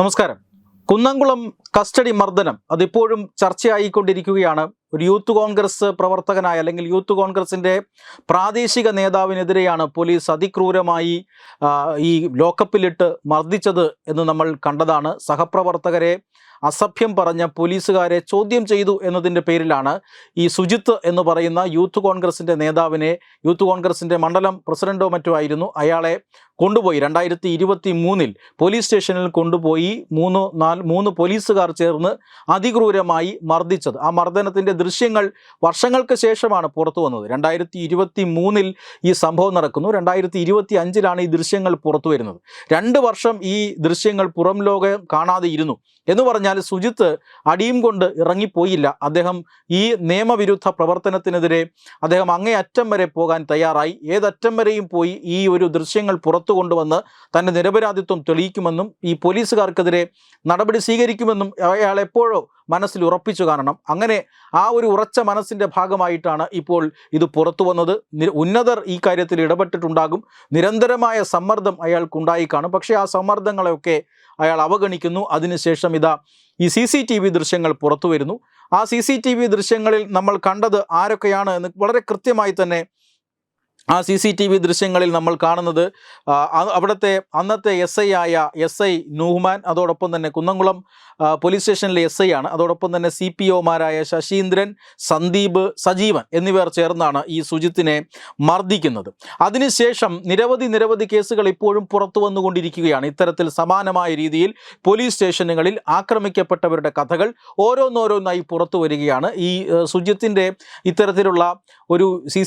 നമസ്കാരം. കുന്നംകുളം കസ്റ്റഡി മർദ്ദനം അതിപ്പോഴും ചർച്ചയായിക്കൊണ്ടിരിക്കുകയാണ്. ഒരു യൂത്ത് കോൺഗ്രസ് പ്രവർത്തകനായ അല്ലെങ്കിൽ യൂത്ത് കോൺഗ്രസിന്റെ പ്രാദേശിക നേതാവിനെതിരെയാണ് പോലീസ് അതിക്രൂരമായി ഈ ലോക്കപ്പിലിട്ട് മർദ്ദിച്ചത് എന്ന് നമ്മൾ കണ്ടതാണ്. സഹപ്രവർത്തകരെ അസഭ്യം പറഞ്ഞ പോലീസുകാരെ ചോദ്യം ചെയ്തു എന്നതിന്റെ പേരിലാണ് ഈ സുജിത്ത് എന്ന് പറയുന്ന യൂത്ത് കോൺഗ്രസിന്റെ നേതാവിനെ യൂത്ത് കോൺഗ്രസിന്റെ മണ്ഡലം പ്രസിഡന്റോ മറ്റോ ആയിരുന്നു. അയാളെ കൊണ്ടുപോയി. രണ്ടായിരത്തി ഇരുപത്തി മൂന്നിൽ പോലീസ് സ്റ്റേഷനിൽ കൊണ്ടുപോയി മൂന്ന് നാല് മൂന്ന് പോലീസുകാർ ചേർന്ന് അതിക്രൂരമായി മർദ്ദിച്ചത്. ആ മർദ്ദനത്തിന്റെ ദൃശ്യങ്ങൾ വർഷങ്ങൾക്ക് ശേഷമാണ് പുറത്തു വന്നത്. രണ്ടായിരത്തി ഇരുപത്തി മൂന്നിൽ ഈ സംഭവം നടക്കുന്നു. രണ്ടായിരത്തി ഇരുപത്തി അഞ്ചിലാണ് ഈ ദൃശ്യങ്ങൾ പുറത്തു വരുന്നത്. രണ്ട് വർഷം ഈ ദൃശ്യങ്ങൾ പുറം ലോകം കാണാതെ ഇരുന്നു എന്ന് പറഞ്ഞാൽ സുജിത്ത് അടിയും കൊണ്ട് ഇറങ്ങിപ്പോയില്ല. അദ്ദേഹം ഈ നിയമവിരുദ്ധ പ്രവർത്തനത്തിനെതിരെ അദ്ദേഹം അങ്ങേ അറ്റം വരെ പോകാൻ തയ്യാറായി. ഏതറ്റം വരെയും പോയി ഈ ഒരു ദൃശ്യങ്ങൾ പുറത്തു കൊണ്ടുവന്ന് തന്റെ നിരപരാധിത്വം തെളിയിക്കുമെന്നും ഈ പോലീസുകാർക്കെതിരെ നടപടി സ്വീകരിക്കുമെന്നും അയാൾ എപ്പോഴോ മനസ്സിൽ ഉറപ്പിച്ചു കാണണം. അങ്ങനെ ആ ഒരു ഉറച്ച മനസ്സിന്റെ ഭാഗമായിട്ടാണ് ഇപ്പോൾ ഇത് പുറത്തു വന്നത്. ഉന്നതർ ഈ കാര്യത്തിൽ ഇടപെട്ടിട്ടുണ്ടാകും. നിരന്തരമായ സമ്മർദ്ദം അയാൾക്കുണ്ടായി കാണും. പക്ഷേ ആ സമ്മർദ്ദങ്ങളെയൊക്കെ അയാൾ അവഗണിക്കുന്നു. അതിനുശേഷം ഇതാ ഈ സി സി ടി വി ദൃശ്യങ്ങൾ പുറത്തു വരുന്നു. ആ സി സി ടി വി ദൃശ്യങ്ങളിൽ നമ്മൾ കണ്ടത് ആരൊക്കെയാണ് എന്ന് വളരെ കൃത്യമായി തന്നെ ആ സി സി ടി വി ദൃശ്യങ്ങളിൽ നമ്മൾ കാണുന്നത് അവിടുത്തെ അന്നത്തെ എസ് ഐ ആയ എസ് ഐ നൂഹ്മാൻ അതോടൊപ്പം തന്നെ കുന്നംകുളം പോലീസ് സ്റ്റേഷനിലെ എസ് ഐ ആണ്. അതോടൊപ്പം തന്നെ സി പി ഒമാരായ ശശീന്ദ്രൻ സന്ദീപ് സജീവൻ എന്നിവർ ചേർന്നാണ് ഈ സുജിത്തിനെ മർദ്ദിക്കുന്നത്. അതിനുശേഷം നിരവധി നിരവധി കേസുകൾ ഇപ്പോഴും പുറത്തു വന്നുകൊണ്ടിരിക്കുകയാണ്. ഇത്തരത്തിൽ സമാനമായ രീതിയിൽ പോലീസ് സ്റ്റേഷനുകളിൽ ആക്രമിക്കപ്പെട്ടവരുടെ കഥകൾ ഓരോന്നോരോന്നായി പുറത്തു വരികയാണ്. ഈ സുജിത്തിന്റെ ഇത്തരത്തിലുള്ള ഒരു സി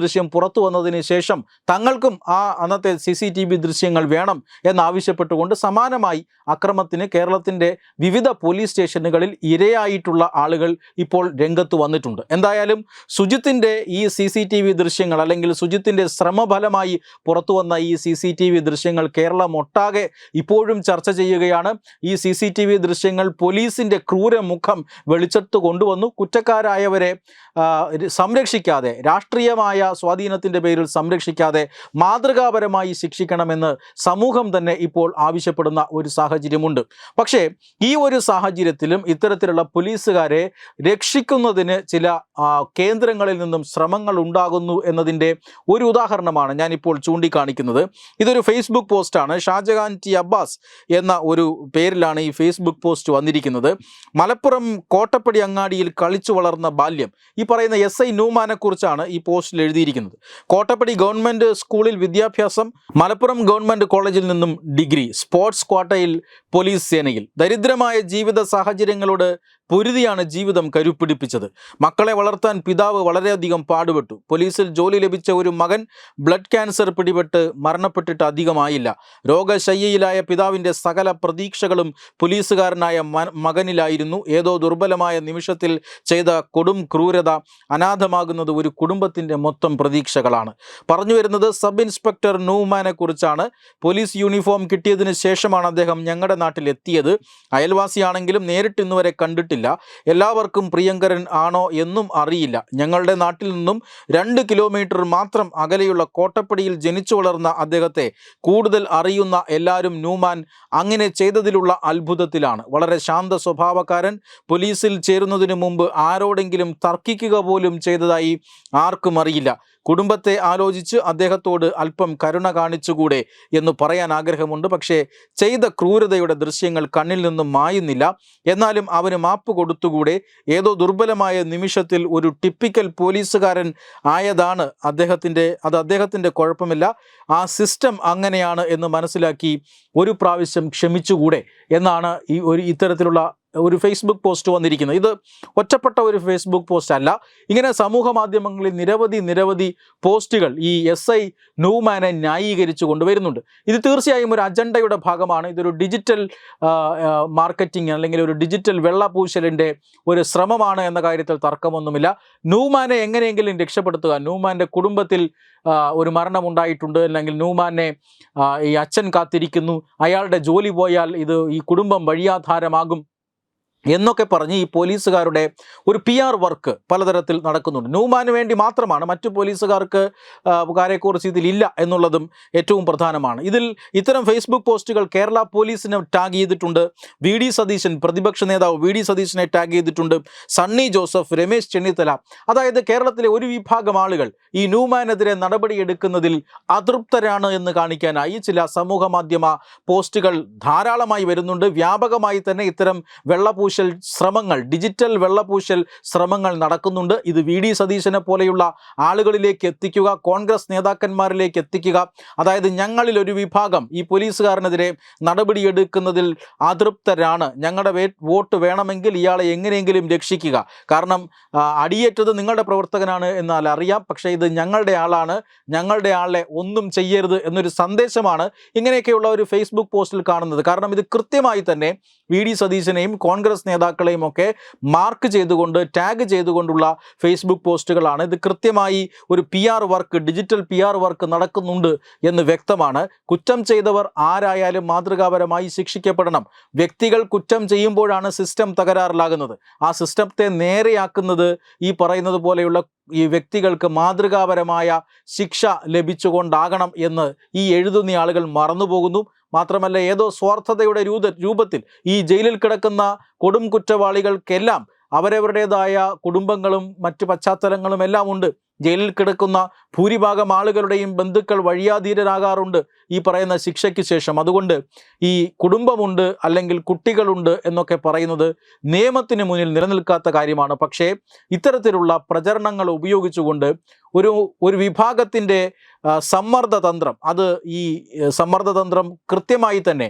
ദൃശ്യം പുറത്തു വന്നതിന് ശേഷം തങ്ങൾക്കും ആ അന്നത്തെ സി സി ടി വി ദൃശ്യങ്ങൾ വേണം എന്നാവശ്യപ്പെട്ടുകൊണ്ട് സമാനമായി അക്രമത്തിന് കേരളത്തിന്റെ വിവിധ പോലീസ് സ്റ്റേഷനുകളിൽ ഇരയായിട്ടുള്ള ആളുകൾ ഇപ്പോൾ രംഗത്ത് വന്നിട്ടുണ്ട്. എന്തായാലും സുജിത്തിന്റെ ഈ സി സി ടി വി ദൃശ്യങ്ങൾ അല്ലെങ്കിൽ സുജിത്തിന്റെ ശ്രമഫലമായി പുറത്തു വന്ന ഈ സി സി ടി വി ദൃശ്യങ്ങൾ കേരളം ഒട്ടാകെ ഇപ്പോഴും ചർച്ച ചെയ്യുകയാണ്. ഈ സി സി ടി വി ദൃശ്യങ്ങൾ പോലീസിന്റെ ക്രൂരമുഖം വെളിച്ചത്ത് കൊണ്ടുവന്നു. കുറ്റക്കാരായവരെ സംരക്ഷിക്കാതെ രാഷ്ട്രീയമായ സ്വാധീനത്തിന്റെ പേരിൽ സംരക്ഷിക്കാതെ മാതൃകാപരമായി ശിക്ഷിക്കണമെന്ന് സമൂഹം തന്നെ ഇപ്പോൾ ആവശ്യപ്പെടുന്ന ഒരു സാഹചര്യമുണ്ട്. പക്ഷേ ഈ ഒരു സാഹചര്യത്തിലും ഇത്തരത്തിലുള്ള പോലീസുകാരെ രക്ഷിക്കുന്നതിന് ചില കേന്ദ്രങ്ങളിൽ നിന്നും ശ്രമങ്ങൾ ഉണ്ടാകുന്നു എന്നതിന്റെ ഒരു ഉദാഹരണമാണ് ഞാനിപ്പോൾ ചൂണ്ടിക്കാണിക്കുന്നത്. ഇതൊരു ഫേസ്ബുക്ക് പോസ്റ്റാണ്. ഷാജഹാൻ ടി അബ്ബാസ് എന്ന ഒരു പേരിലാണ് ഈ ഫേസ്ബുക്ക് പോസ്റ്റ് വന്നിരിക്കുന്നത്. മലപ്പുറം കോട്ടപ്പടി അങ്ങാടിയിൽ കളിച്ചു വളർന്ന ബാല്യം. ഈ പറയുന്ന എസ് ഐ നൂമാനെക്കുറിച്ചാണ് ഈ പോസ്റ്റിൽ എഴുതിയിരിക്കുന്നത്. കോട്ടപ്പടി ഗവൺമെന്റ് സ്കൂളിൽ വിദ്യാഭ്യാസം മലപ്പുറം ഗവൺമെന്റ് കോളേജിൽ നിന്നും ഡിഗ്രി സ്പോർട്സ് ക്വാട്ടയിൽ പോലീസ് സേനയിൽ. ദരിദ്രമായ ജീവിത സാഹചര്യങ്ങളോട് പൊരുതിയാണ് ജീവിതം കരുപ്പിടിപ്പിച്ചത്. മക്കളെ വളർത്താൻ പിതാവ് വളരെയധികം പാടുപെട്ടു. പോലീസിൽ ജോലി ലഭിച്ച ഒരു മകൻ ബ്ലഡ് ക്യാൻസർ പിടിപെട്ട് മരണപ്പെട്ടിട്ട് അധികമായില്ല. രോഗശയ്യയിലായ പിതാവിന്റെ സകല പ്രതീക്ഷകളും പോലീസുകാരനായ മകനിലായിരുന്നു. ഏതോ ദുർബലമായ നിമിഷത്തിൽ ചെയ്ത കൊടും ക്രൂരത അനാഥമാകുന്നത് ഒരു കുടുംബത്തിന്റെ മൊത്തം പ്രതീക്ഷകളാണ്. പറഞ്ഞു വരുന്നത് സബ് ഇൻസ്പെക്ടർ നൂമാനെ കുറിച്ചാണ്. പോലീസ് യൂണിഫോം കിട്ടിയതിന് ശേഷമാണ് അദ്ദേഹം ഞങ്ങളുടെ നാട്ടിൽ എത്തിയത്. അയൽവാസിയാണെങ്കിലും നേരിട്ട് ഇന്നുവരെ കണ്ടിട്ടില്ല. എല്ലാവർക്കും പ്രിയങ്കരൻ ആണോ എന്നും അറിയില്ല. ഞങ്ങളുടെ നാട്ടിൽ നിന്നും രണ്ട് കിലോമീറ്റർ മാത്രം അകലെയുള്ള കോട്ടപ്പടിയിൽ ജനിച്ചു വളർന്ന അദ്ദേഹത്തെ കൂടുതൽ അറിയുന്ന എല്ലാവരും നൂമാൻ അങ്ങനെ ചെയ്തതിലുള്ള അത്ഭുതത്തിലാണ്. വളരെ ശാന്ത സ്വഭാവക്കാരൻ. പോലീസിൽ ചേരുന്നതിന് മുമ്പ് ആരോടെങ്കിലും തർക്കിക്കുക പോലും ചെയ്തതായി ആർക്കും അറിയില്ല. കുടുംബത്തെ ആലോചിച്ച് അദ്ദേഹത്തോട് അല്പം കരുണ കാണിച്ചുകൂടെ എന്ന് പറയാൻ ആഗ്രഹമുണ്ട്. പക്ഷേ ചെയ്ത ക്രൂരതയുടെ ദൃശ്യങ്ങൾ കണ്ണിൽ നിന്നും മായുന്നില്ല. എന്നാലും അവന് മാപ്പ് കൊടുത്തുകൂടെ. ഏതോ ദുർബലമായ നിമിഷത്തിൽ ഒരു ടിപ്പിക്കൽ പോലീസുകാരൻ ആയതാണ് അദ്ദേഹത്തിന്റെ അത് അദ്ദേഹത്തിന്റെ കുഴപ്പമില്ല. ആ സിസ്റ്റം അങ്ങനെയാണ് എന്ന് മനസ്സിലാക്കി ഒരു പ്രാവശ്യം ക്ഷമിച്ചുകൂടെ എന്നാണ് ഈ ഒരു ഇത്തരത്തിലുള്ള ഒരു ഫേസ്ബുക്ക് പോസ്റ്റ് വന്നിരിക്കുന്നത് ഇത് ഒറ്റപ്പെട്ട ഒരു ഫേസ്ബുക്ക് പോസ്റ്റ് അല്ല. ഇങ്ങനെ സമൂഹ മാധ്യമങ്ങളിൽ നിരവധി നിരവധി പോസ്റ്റുകൾ ഈ എസ് ഐ നൂമാനെ ന്യായീകരിച്ചു കൊണ്ടുവരുന്നുണ്ട്. ഇത് തീർച്ചയായും ഒരു അജണ്ടയുടെ ഭാഗമാണ്. ഇതൊരു ഡിജിറ്റൽ മാർക്കറ്റിംഗ് അല്ലെങ്കിൽ ഒരു ഡിജിറ്റൽ വെള്ളപൂശലിന്റെ ഒരു ശ്രമമാണ് എന്ന കാര്യത്തിൽ തർക്കമൊന്നുമില്ല. നൂമാനെ എങ്ങനെയെങ്കിലും രക്ഷപ്പെടുത്തുക. നൂമാന്റെ കുടുംബത്തിൽ ഒരു മരണമുണ്ടായിട്ടുണ്ട് അല്ലെങ്കിൽ നൂമാനെ ഈ അച്ഛൻ കാത്തിരിക്കുന്നു. അയാളുടെ ജോലി പോയാൽ ഇത് ഈ കുടുംബം വഴിയാധാരമാകും. എന്നൊക്കെ പറഞ്ഞ് ഈ പോലീസുകാരുടെ ഒരു പി ആർ വർക്ക് പലതരത്തിൽ നടക്കുന്നുണ്ട്. ന്യൂമാന് വേണ്ടി മാത്രമാണ് മറ്റു പോലീസുകാർക്ക് കാര്യക്കുറിച്ച് ഇതിലില്ല എന്നുള്ളതും ഏറ്റവും പ്രധാനമാണ്. ഇതിൽ ഇത്തരം ഫേസ്ബുക്ക് പോസ്റ്റുകൾ കേരള പോലീസിനെ ടാഗ് ചെയ്തിട്ടുണ്ട്. വി ഡി സതീശൻ പ്രതിപക്ഷ നേതാവ് വി ഡി സതീശനെ ടാഗ് ചെയ്തിട്ടുണ്ട്. സണ്ണി ജോസഫ് രമേശ് ചെന്നിത്തല. അതായത് കേരളത്തിലെ ഒരു വിഭാഗം ആളുകൾ ഈ ന്യൂമാനെതിരെ നടപടിയെടുക്കുന്നതിൽ അതൃപ്തരാണ് എന്ന് കാണിക്കാനായി ചില സമൂഹ മാധ്യമ പോസ്റ്റുകൾ ധാരാളമായി വരുന്നുണ്ട്. വ്യാപകമായി തന്നെ ഇത്തരം വെള്ളപൂശൽ ശ്രമങ്ങൾ ഡിജിറ്റൽ വെള്ളപൂശൽ ശ്രമങ്ങൾ നടക്കുന്നുണ്ട്. ഇത് വി ഡി സതീശനെ പോലെയുള്ള ആളുകളിലേക്ക് എത്തിക്കുക കോൺഗ്രസ് നേതാക്കന്മാരിലേക്ക് എത്തിക്കുക. അതായത് ഞങ്ങളിൽ ഒരു വിഭാഗം ഈ പോലീസുകാരനെതിരെ നടപടിയെടുക്കുന്നതിൽ അതൃപ്തരാണ്. ഞങ്ങളുടെ വോട്ട് വേണമെങ്കിൽ ഇയാളെ എങ്ങനെയെങ്കിലും രക്ഷിക്കുക. കാരണം അടിയേറ്റത് നിങ്ങളുടെ പ്രവർത്തകനാണ് എന്നാൽ അറിയാം. പക്ഷേ ഇത് ഞങ്ങളുടെ ആളാണ്. ഞങ്ങളുടെ ആളെ ഒന്നും ചെയ്യരുത് എന്നൊരു സന്ദേശമാണ് ഇങ്ങനെയൊക്കെയുള്ള ഒരു ഫേസ്ബുക്ക് പോസ്റ്റിൽ കാണുന്നത്. കാരണം ഇത് കൃത്യമായി തന്നെ വി ഡി സതീശനെയും കോൺഗ്രസ് നേതാക്കളെയും ഒക്കെ മാർക്ക് ചെയ്തുകൊണ്ട് ടാഗ് ചെയ്തുകൊണ്ടുള്ള ഫേസ്ബുക്ക് പോസ്റ്റുകളാണ്. ഇത് കൃത്യമായി ഒരു P work digital P work നടക്കുന്നുണ്ട് എന്ന് വ്യക്തമാണ്. കുറ്റം ചെയ്തവർ ആരായാലും മാതൃകാപരമായി ശിക്ഷിക്കപ്പെടണം. വ്യക്തികൾ കുറ്റം ചെയ്യുമ്പോഴാണ് സിസ്റ്റം തകരാറിലാകുന്നത്. ആ സിസ്റ്റത്തെ നേരെയാക്കുന്നത് ഈ പറയുന്നത് പോലെയുള്ള ഈ വ്യക്തികൾക്ക് മാതൃകാപരമായ ശിക്ഷ ലഭിച്ചുകൊണ്ടാകണം എന്ന് ഈ എഴുതുന്ന ആളുകൾ മറന്നുപോകുന്നു. മാത്രമല്ല ഏതോ സ്വാർത്ഥതയുടെ രൂപത്തിൽ ഈ ജയിലിൽ കിടക്കുന്ന കൊടും കുറ്റവാളികൾക്കെല്ലാം അവരവരുടേതായ കുടുംബങ്ങളും മറ്റു പശ്ചാത്തലങ്ങളും എല്ലാം ഉണ്ട്. ജയിലിൽ കിടക്കുന്ന ഭൂരിഭാഗം ആളുകളുടെയും ബന്ധുക്കൾ വഴിയാധീരരാകാറുണ്ട് ഈ പറയുന്ന ശിക്ഷയ്ക്ക് ശേഷം. അതുകൊണ്ട് ഈ കുടുംബമുണ്ട് അല്ലെങ്കിൽ കുട്ടികളുണ്ട് എന്നൊക്കെ പറയുന്നത് നിയമത്തിന് മുന്നിൽ നിലനിൽക്കാത്ത കാര്യമാണ്. പക്ഷേ ഇത്തരത്തിലുള്ള പ്രചരണങ്ങൾ ഉപയോഗിച്ചുകൊണ്ട് ഒരു ഒരു വിഭാഗത്തിന്റെ സമ്മർദ്ദതന്ത്രം അത് ഈ സമ്മർദ്ദതന്ത്രം കൃത്യമായി തന്നെ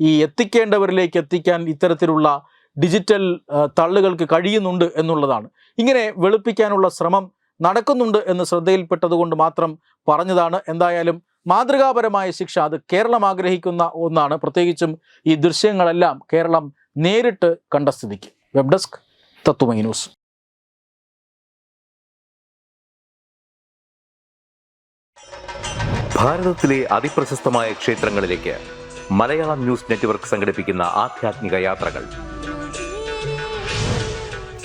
ഈ എത്തിക്കേണ്ടവരിലേക്ക് എത്തിക്കാൻ ഇത്തരത്തിലുള്ള ഡിജിറ്റൽ തള്ളുകൾക്ക് കഴിയുന്നുണ്ട് എന്നുള്ളതാണ്. ഇങ്ങനെ വെളുപ്പിക്കാനുള്ള ശ്രമം നടക്കുന്നുണ്ട് എന്ന് ശ്രദ്ധയിൽപ്പെട്ടതുകൊണ്ട് മാത്രം പറഞ്ഞതാണ്. എന്തായാലും മാതൃകാപരമായ ശിക്ഷ അത് കേരളം ആഗ്രഹിക്കുന്ന ഒന്നാണ്. പ്രത്യേകിച്ചും ഈ ദൃശ്യങ്ങളെല്ലാം കേരളം നേരിട്ട് കണ്ട സ്ഥിതിക്ക്. Web desk Tattvamayi news. ഭാരതത്തിലെ അതിപ്രശസ്തമായ ക്ഷേത്രങ്ങളിലേക്ക് മലയാളം ന്യൂസ് നെറ്റ്വർക്ക് സംഘടിപ്പിക്കുന്ന യാത്രകൾ.